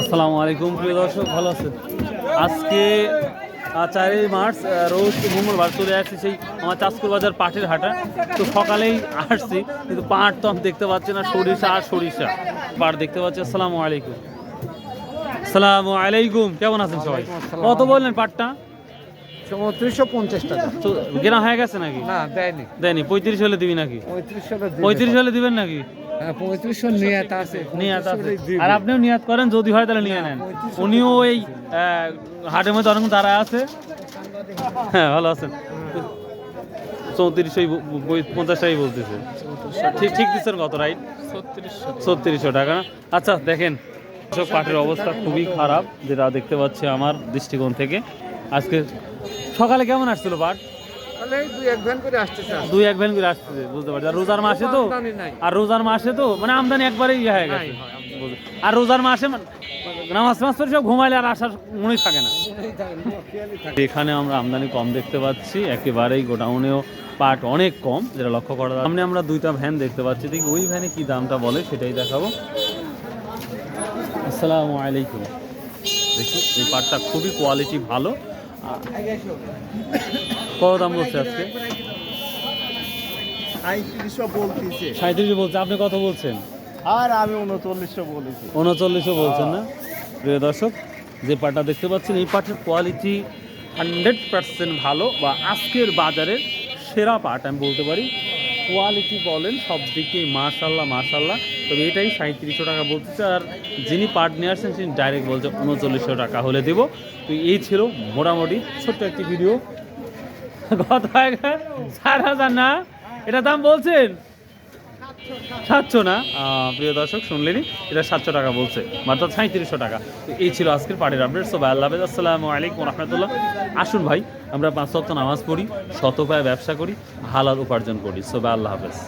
আসসালামু আলাইকুম প্রিয় দর্শক ভালো আছেন? আজকে চারই মার্চ রোজ মঙ্গলবার চলে আসছি সেই আমার চাঁদপুর বাজার পাটের হাটা। তো সকালেই আসছি কিন্তু পাট তো আমি দেখতে পাচ্ছি না সরিষা আর সরিষা পাট দেখতে পাচ্ছি। আসসালামু আলাইকুম। আসসালামু আলাইকুম কেমন আছেন সবাই? কত বললেন পাটটা? চৌত্রিশশো পঞ্চাশ টাকা। গেনা হয়ে গেছে নাকি? না দেয়নি। দেয়নি পঁয়ত্রিশ হলে দিবি নাকি? পঁয়ত্রিশ হলে দিবেন নাকি? পঁয়ত্রিশশো নিয়াত আছে। নিয়াত আছে। আর আপনিও নিয়াত করেন যদি হয় তাহলে নিয়ে নেন। উনিও এই হাটের মধ্যে অনেক দাঁড়ায় আছে। হ্যাঁ ভালো আছেন। চৌত্রিশশো পঞ্চাশটাই বলতেছে। ঠিক ঠিক দিচ্ছেন কত রাইট? ছত্রিশশো টাকা। আচ্ছা দেখেন সব পাটের অবস্থা খুবই খারাপ যেটা দেখতে পাচ্ছি আমার দৃষ্টিকোণ থেকে। আজকে সকালে কেমন আসছিল পাট? দুই এক ভ্যান করে আসতেছে বুঝতে পারছি। আর রোজার মাসে তো আর রোজার মাসে তো মানে আমদানি একবারেই ইয়ে হয়ে গেছে। আর রোজার মাসে মানে নামাজ টামাজ পড়ে সব ঘুমাইলে আর আসার মনেই থাকে না। এখানে আমরা আমদানি কম দেখতে পাচ্ছি। একেবারেই গোডাউনেও পাট অনেক কম যেটা লক্ষ্য করা সামনে আমরা দুইটা ভ্যান দেখতে পাচ্ছি। দেখি ওই ভ্যানে কি দামটা বলে সেটাই দেখাবো। আসসালামু আলাইকুম। দেখি এই পাটটা খুবই কোয়ালিটি ভালো। কত দাম বলছে আজকে? সাঁত্রিশশো বলতেছে। সাঁত্রিশ বলছে আপনি কত বলছেন? আর আমি উনচল্লিশশো বলেছি। উনচল্লিশও বলছেন না? প্রিয় দর্শক যে পাটটা দেখতে পাচ্ছেন এই পাটের কোয়ালিটি হান্ড্রেড পার্সেন্ট ভালো বা আজকের বাজারের সেরা পাট আমি বলতে পারি। কোয়ালিটি বলেন সব দিকে মাশাল্লাহ মাশাল্লাহ তবে এটাই সাঁত্রিশশো টাকা বলতেছে আর যিনি পাট নিয়ে আসছেন তিনি ডাইরেক্ট বলছে উনচল্লিশশো টাকা হলে দেব। তো এই ছিল মোটামুটি ছোট্ট একটি ভিডিও কত চার হাজার না? এটা দাম বলছেন? সাতশো না? প্রিয় দর্শক শুনলেনি এটা সাতশো টাকা বলছে, মাত্র সাঁত্রিশশো টাকা। এই ছিল আজকের পার্টির আপডেট সবাই আল্লাহ আসসালামু আলাইকুম রহমতুল্লাহ। আসুন ভাই, আমরা পাঁচ সপ্তাহ নামাজ পড়ি শতপায় ব্যবসা করি, হালাল উপার্জন করি। সবাই আল্লাহ হাফেজ।